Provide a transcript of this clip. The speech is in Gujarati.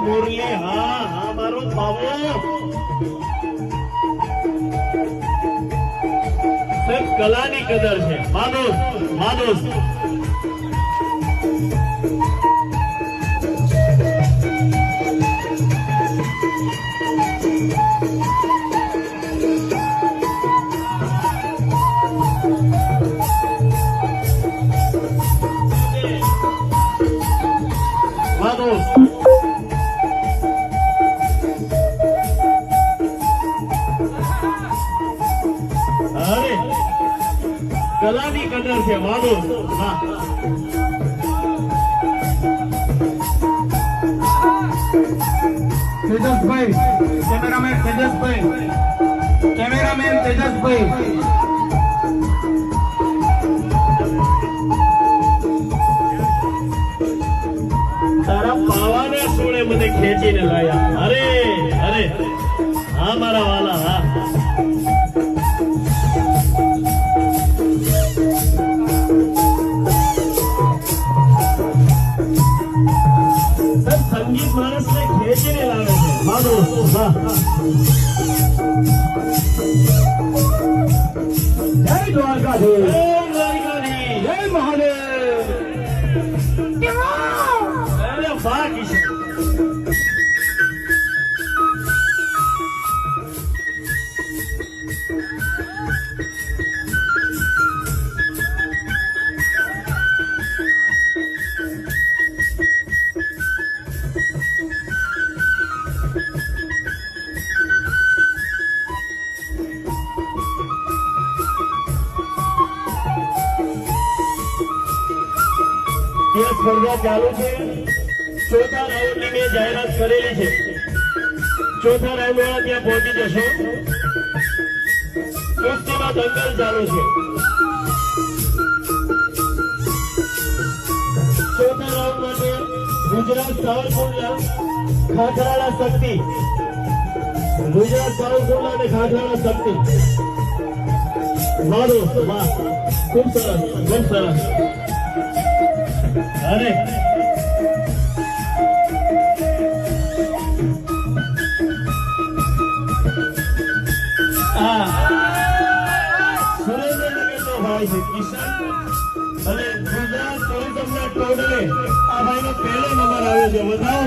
મુરલી હા હા મારું થાવો સાહેબ કલાની કદર છે. માદોસ માદોસ કલાની કદર છે માનો તેજસભાઈ કેમેરામેન તેજસભાઈ. કેમેરામેન તેજસભાઈ. તારા પાવાના સોળે મને ખેંચીને લાયા. અરે અરે. હા મારા વાલા હા. સાહેબ, સંગીત માણસને ખેંચીને લાવે છે માનો હા સ્પર્ધા ચાલુ છે. ચોથા રાઉન્ડની મેં જાહેરાત કરેલી છે. ચોથા રાઉન્ડ વાળા ત્યાં પહોંચી જશો. કુસ્તીમાં દંગલ ચાલુ છે. ચોથા રાઉન્ડ માટે ગુજરાત સાવરકુંડલા, ખાખરાળા શક્તિ. ગુજરાત સાવરકુંડલા અને ખાખરાળા શક્તિ. મારો વાહ. ખૂબ સરસ ખૂબ સરસ. અરે. અને ગુજરાત ટોડલે આ ભાઈનો પહેલો નંબર આવ્યો છે. બતાવો